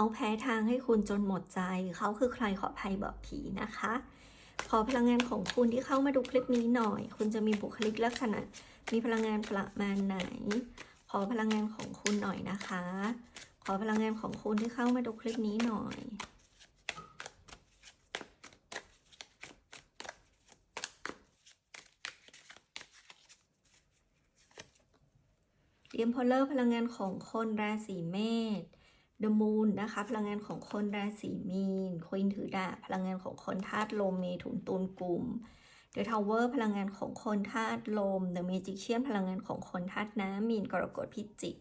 เขาแพ้ทางให้คุณจนหมดใจ เขาคือใครขอภัยบอกผีนะคะ ขอพลังงานของคุณที่เข้ามาดูคลิปนี้หน่อย คุณจะมีบุคลิกลักษณะ มีพลังงานประมาณไหน ขอพลังงานของคุณหน่อยนะคะ ขอพลังงานของคุณที่เข้ามาดูคลิปนี้หน่อยเตรียมพอลเลอร์พลังงานของคนราศีเมษ The Moon นะคะ พลังงานของคนราศีมีนควีนถือดาบพลังงานของคนธาตุลมเมถุนตุลกลุ่ม The Tower พลังงานของคนธาตุลม The Magician พลังงานของคนธาตุน้ำมีนกรกฎพิจิก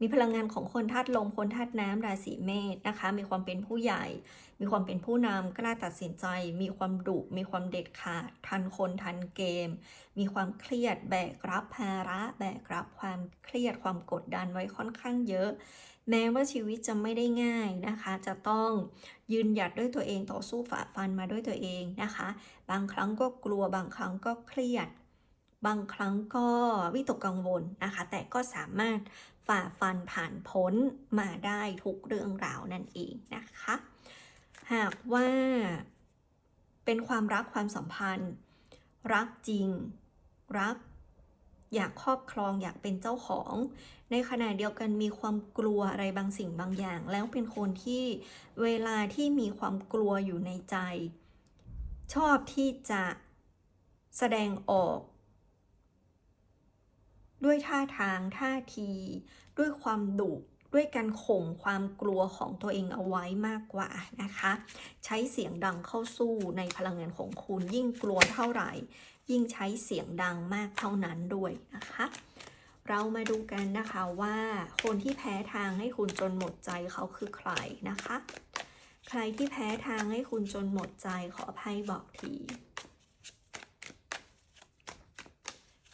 มีพลังงานของคนธาตุลมคนธาตุน้ำราศีเมษนะคะ มีความเป็นผู้ใหญ่ มีความเป็นผู้นำกล้าตัดสินใจ มีความดุมีความเด็ดขาดทันคนทันเกม มีความเครียดแบกรับภาระ แบกรับความเครียดความกดดันไว้ค่อนข้างเยอะ แม้ว่าชีวิตจะไม่ได้ง่ายนะคะ จะต้องยืนหยัดด้วยตัวเองต่อสู้ฝ่าฟันมาด้วยตัวเองนะคะ บางครั้งก็กลัวบางครั้งก็เครียด บางครั้งก็วิตกกังวลนะคะ แต่ก็สามารถฝ่าฟันผ่านพ้นมาได้ทุกเรื่องราวนั่นเองนะคะ หากว่าเป็นความรักความสัมพันธ์ รักจริง รัก อยากครอบครองอยากเป็นเจ้าของ ในขณะเดียวกันมีความกลัวอะไรบางสิ่งบางอย่าง แล้วเป็นคนที่เวลาที่มีความกลัวอยู่ในใจ ชอบที่จะแสดงออก ด้วยท่าทางท่าที ด้วยความดุด้วยการข่มความกลัวของตัวเองเอาไว้มากกว่านะคะ ใช้เสียงดังเข้าสู้ในพลังงานของคุณยิ่งกลัวเท่าไหร่ ยิ่งใช้เสียงดังมากเท่านั้นด้วยนะคะ เรามาดูกันนะคะว่าคนที่แพ้ทางให้คุณจนหมดใจเขาคือใครนะคะ ใครที่แพ้ทางให้คุณจนหมดใจขออภัยบอกที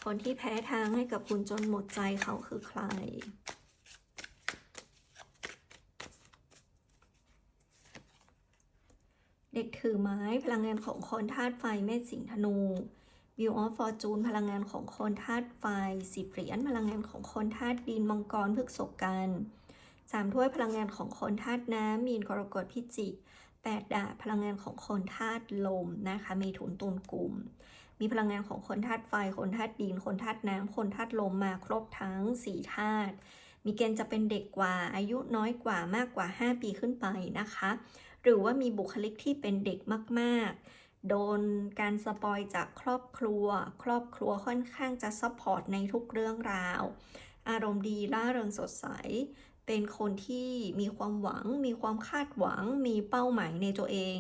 คนที่แพ้ทางให้กับคุณจนหมดใจเขาคือใครเด็กถือไม้พลังงานของคนธาตุไฟเมษสิงห์ธนู วิวออฟฟอร์จูนพลังงานของคนธาตุไฟสิบเหรียญพลังงานของคนธาตุดินมังกรพฤกษกันสามถ้วยพลังงานของคนธาตุน้ำมีนกรกฎพิจิกแปดดาบพลังงานของคนธาตุลมนะคะมีถุนตุนกลุ่ม มีพลังงานของคนธาตุไฟ คนธาตุดิน คนธาตุน้ำคนธาตุลมมาครบทั้งสี่ธาตุมีเกณฑ์จะเป็นเด็กกว่าอายุน้อยกว่ามากกว่า 5 ปีขึ้นไปนะคะ หรือว่ามีบุคลิกที่เป็นเด็กมากๆ โดนการสปอยจากครอบครัว ครอบครัวค่อนข้างจะซัพพอร์ตในทุกเรื่องราว อารมณ์ดีล่าเริงสดใส เป็นคนที่มีความหวัง มีความคาดหวัง มีเป้าหมายในตัวเอง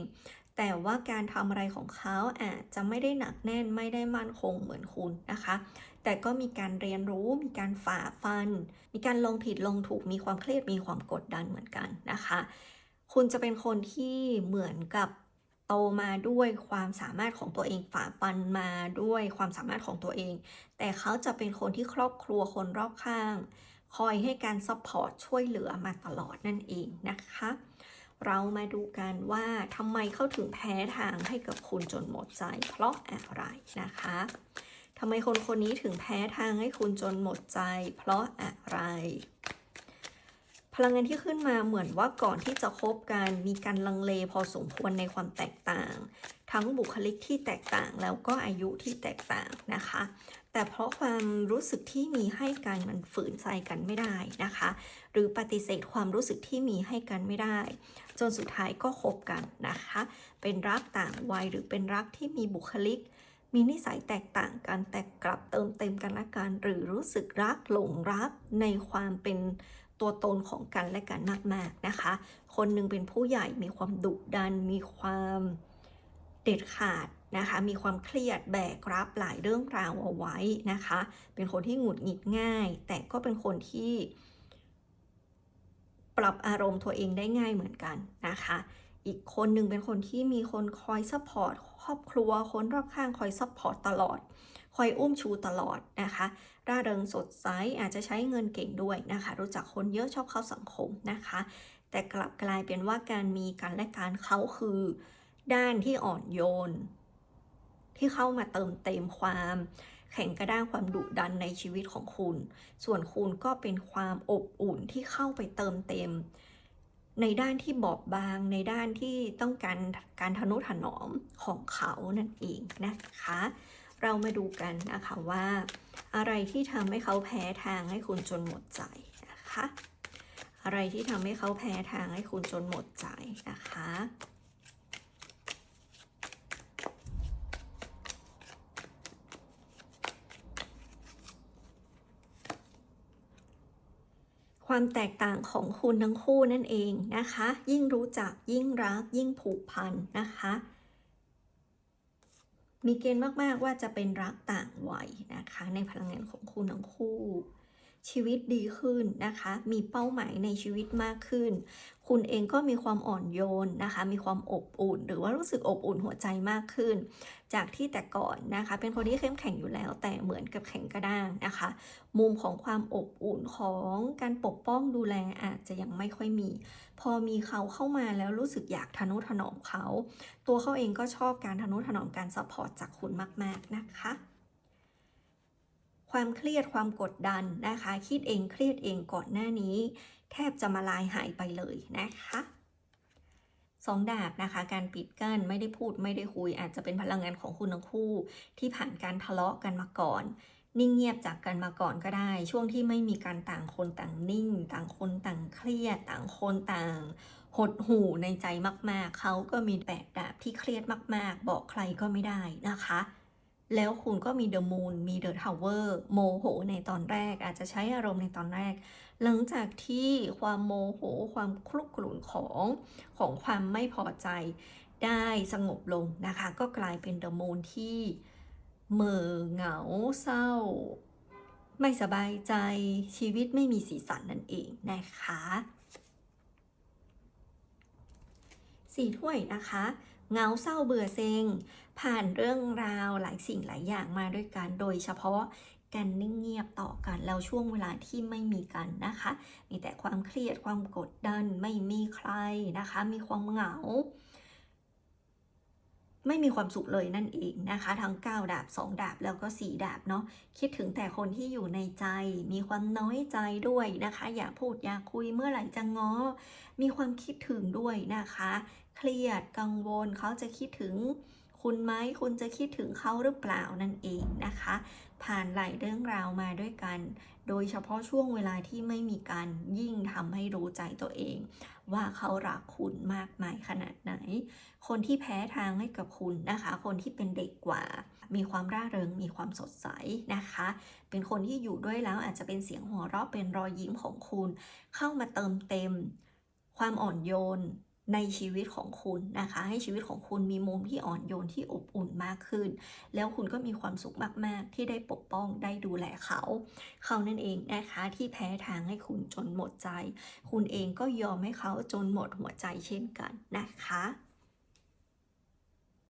แต่ว่าการทำอะไรของเขาอาจจะไม่ได้หนักแน่นไม่ได้มั่นคงเหมือนคุณนะคะ แต่ก็มีการเรียนรู้ มีการฝ่าฟัน มีการลงผิดลงถูก มีความเครียด มีความกดดันเหมือนกันนะคะ คุณจะเป็นคนที่เหมือนกับ โตมาด้วยความสามารถของตัวเองฝ่าฟันมาด้วยความสามารถของตัวเอง แต่เขาจะเป็นคนที่ครอบครัวคนรอบข้าง คอยให้การซัพพอร์ตช่วยเหลือมาตลอดนั่นเองนะคะ เรามาดูกันว่าทำไมเขาถึงแพ้ทางให้กับคุณจนหมดใจ เพราะอะไรนะคะทำไมคนคนนี้ถึงแพ้ทางให้คุณจนหมดใจ เพราะอะไร ลังงานที่ขึ้นมาเหมือนว่าก่อนที่จะคบกันมีการลังเลพอสมควรในความแตกต่าง ทั้งบุคลิกที่แตกต่างแล้วก็อายุที่แตกต่างนะคะ แต่เพราะความรู้สึกที่มีให้กันมันฝืนใจกันไม่ได้นะคะ หรือปฏิเสธความรู้สึกที่มีให้กันไม่ได้ จนสุดท้ายก็คบกันนะคะ เป็นรักต่างวัยหรือเป็นรักที่มีบุคลิกมีนิสัยแตกต่างกันแต่กลับเติมเต็มกันและกัน หรือรู้สึกรักหลงรักในความเป็น ตัวตนของกันและกันมากๆนะคะ คนหนึ่งเป็นผู้ใหญ่มีความดุดัน มีความเด็ดขาดนะคะ มีความเครียดแบกรับหลายเรื่องราวเอาไว้นะคะ เป็นคนที่หงุดหงิดง่าย แต่ก็เป็นคนที่ปรับอารมณ์ตัวเองได้ง่ายเหมือนกันนะคะ อีกคนหนึ่งเป็นคนที่มีคนคอยซัพพอร์ตครอบครัว คนรอบข้างคอยซัพพอร์ตตลอด คอยอุ้มชูตลอดนะคะ ร่าเริงสดใสอาจจะใช้เงินเก่งด้วยนะคะ รู้จักคนเยอะชอบเข้าสังคมนะคะ แต่กลับกลายเป็นว่าการมีกันและการเขาคือ ด้านที่อ่อนโยน ที่เข้ามาเติมเต็มความแข็งกระด้างความดุดันในชีวิตของคุณ ส่วนคุณก็เป็นความอบอุ่นที่เข้าไปเติมเต็ม ในด้านที่บอบบาง ในด้านที่ต้องการการทนุถนอมของเขานั่นเองนะคะ เรามาดูกันนะคะว่า อะไรที่ทำให้เขาแพ้ทางให้คุณจนหมดใจนะคะ อะไรที่ทำให้เขาแพ้ทางให้คุณจนหมดใจนะคะความแตกต่างของคุณทั้งคู่นั่นเองนะคะ ยิ่งรู้จักยิ่งรักยิ่งผูกพันนะคะ มีเกณฑ์มาก ๆ ว่าจะเป็นรักต่างวัยนะคะ ในพลังงานของคุณทั้งคู่ ชีวิตดีขึ้นนะคะ มีเป้าหมายในชีวิตมากขึ้น คุณเองก็มีความอ่อนโยนนะคะ มีความอบอุ่น หรือว่ารู้สึกอบอุ่นหัวใจมากขึ้น จากที่แต่ก่อนนะคะ เป็นคนที่เข้มแข็งอยู่แล้ว แต่เหมือนกับแข็งกระด้างนะคะ มุมของความอบอุ่นของการปกป้องดูแลอาจจะยังไม่ค่อยมี พอมีเขาเข้ามาแล้วรู้สึกอยากทนุถนอมเขา ตัวเขาเองก็ชอบการทนุถนอมการซัพพอร์ตจากคุณมาก ๆนะคะ ความเครียดความกดดันนะคะ คิดเองเครียดเองก่อนหน้านี้ แทบจะมาลายหายไปเลยนะคะสองดาบนะคะ การปิดกั้นไม่ได้พูดไม่ได้คุย อาจจะเป็นพลังงานของคุณทั้งคู่ ที่ผ่านการทะเลาะกันมาก่อน นิ่งเงียบจากกันมาก่อนก็ได้ ช่วงที่ไม่มีการต่างคนต่างนิ่ง ต่างคนต่างเครียด ต่างคนต่าง หดหู่ในใจมากๆ เขาก็มีแปดดาบที่เครียดมากๆ บอกใครก็ไม่ได้นะคะ แล้วคุณก็มีเดอะมูนมีเดอะทาวเวอร์โมโหในตอนแรก อาจจะใช้อารมณ์ในตอนแรก หลังจากที่ความโมโหความคลุกกลุ่นของของความไม่พอใจได้สงบลงนะคะ ก็กลายเป็นเดอะมูนที่เหม่อเหงาเศร้า ไม่สบายใจชีวิตไม่มีสีสันนั่นเองนะคะสี่ถ้วยนะคะ เงาเศร้าเบื่อเซ็ง ผ่านเรื่องราวหลายสิ่งหลายอย่างมาด้วยกัน โดยเฉพาะการนิ่งเงียบต่อกันแล้วช่วงเวลาที่ไม่มีกันนะคะ มีแต่ความเครียดความกดดันไม่มีใครนะคะ มีความเหงา ไม่มีความสุขเลยนั่นเองนะคะ ทั้ง 9 ดาบ 2 ดาบแล้วก็ 4 ดาบเนาะคิดถึงแต่คนที่อยู่ในใจ มีความน้อยใจด้วยนะคะ อยากพูดอยากคุยเมื่อไหร่จะง้อ มีความคิดถึงด้วยนะคะ เครียดกังวลเขาจะคิดถึงคุณไหมคุณจะคิดถึงเขาหรือเปล่านั่นเองนะคะ ผ่านหลายเรื่องราวมาด้วยกัน โดยเฉพาะช่วงเวลาที่ไม่มีการยิ่งทำให้รู้ใจตัวเอง ว่าเขารักคุณมากมายขนาดไหน คนที่แพ้ทางให้กับคุณนะคะ คนที่เป็นเด็กกว่า มีความร่าเริง มีความสดใสนะคะ เป็นคนที่อยู่ด้วยแล้วอาจจะเป็นเสียงหัวเราะเป็นรอยยิ้มของคุณ เข้ามาเติมเต็ม ความอ่อนโยน ในชีวิตของคุณนะคะ ให้ชีวิตของคุณมีมุมที่อ่อนโยนที่อบอุ่นมากขึ้น แล้วคุณก็มีความสุขมาก ๆ ที่ได้ปกป้องได้ดูแลเขา เขานั่นเองนะคะที่แพ้ทางให้คุณจนหมดใจ คุณเองก็ยอมให้เขาจนหมดหัวใจเช่นกันนะคะ